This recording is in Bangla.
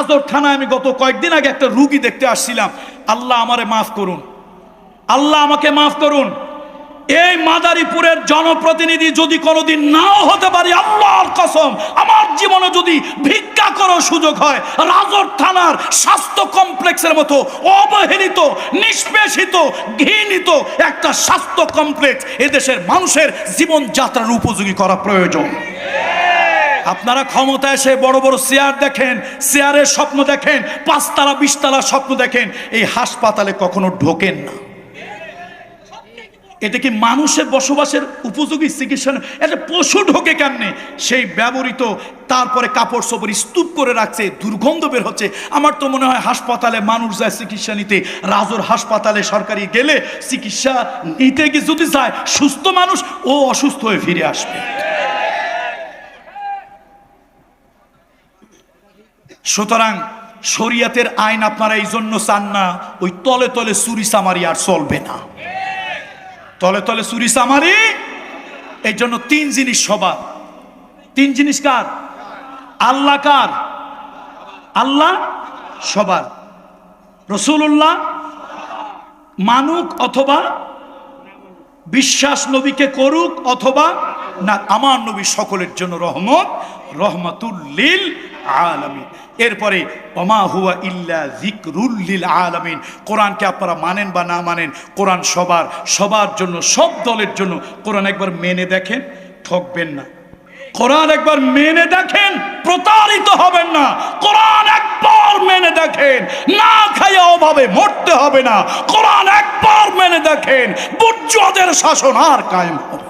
রাজর থানায় আমি গত কয়েকদিন আগে একটা রুগী দেখতে আসছিলাম। আল্লাহ আমারে মাফ করুন। আল্লাহ আমাকে মাফ করুন। এই মাদারীপুরের জনপ্রতিনিধি যদি কোনোদিন নাও হতে পারি, আল্লাহর কসম, আমার জীবনে যদি ভিক্ষা করার সুযোগ হয়, রাজর থানার স্বাস্থ্য কমপ্লেক্সের মতো অবহেলিত, নিষ্পেষিত, ঘৃণিত একটা স্বাস্থ্য কমপ্লেক্স এদেশের মানুষের জীবনযাত্রার উপযোগী করা প্রয়োজন। আপনারা ক্ষমতা এসে বড় বড় চেয়ার দেখেন, চেয়ারের স্বপ্ন দেখেন, পাঁচতলা বিশতলা স্বপ্ন দেখেন, এই হাসপাতালে কখনো ঢোকেন না। এটা কি মানুষের বসবাসের উপযোগী চিকিৎসা? একটা পশু ঢোকে কেমনে? সেই ব্যবহৃত তারপরে কাপড় চোপড় স্তূপ করে রাখছে, দুর্গন্ধ বের হচ্ছে। আমার তো মনে হয় হাসপাতালে মানুষ যায় চিকিৎসা নিতে, রাজুর হাসপাতালে সরকারি গেলে চিকিৎসা নিতে গিয়ে যদি যায়, সুস্থ মানুষ ও অসুস্থ হয়ে ফিরে আসবে। সুতরাং শরিয়াতের আইন আপনারা এই জন্য চান না, ওই তলে তলে চুরি সামারি আর চলবে না। তলে তলে চুরি সামারি এই জন্য তিন জিনিস সবার। তিন জিনিস কার? আল্লাহ কার? আল্লাহ সবার। রসুল্লাহ মানুক অথবা বিশ্বাস নবীকে করুক অথবা না, আমার নবী সকলের জন্য রহমত রহমাতুল্লিল আলমিন। এরপরে অমা হুয়া ইল্লা জিকরুল্লিল আলমিন। কোরআনকে আপনারা মানেন বা না মানেন, কোরআন সবার সবার জন্য, সব দলের জন্য কোরআন একবার মেনে দেখেন, ঠকবেন না। কোরআন একবার মেনে দেখেন, প্রতারিত হবেন না। কোরআন একবার মেনে দেখেন, না খাইয়া অভাবে মরতে হবে না। কোরআন একবার মেনে দেখেন বুর্জদের শাসন আর কায়েম হবে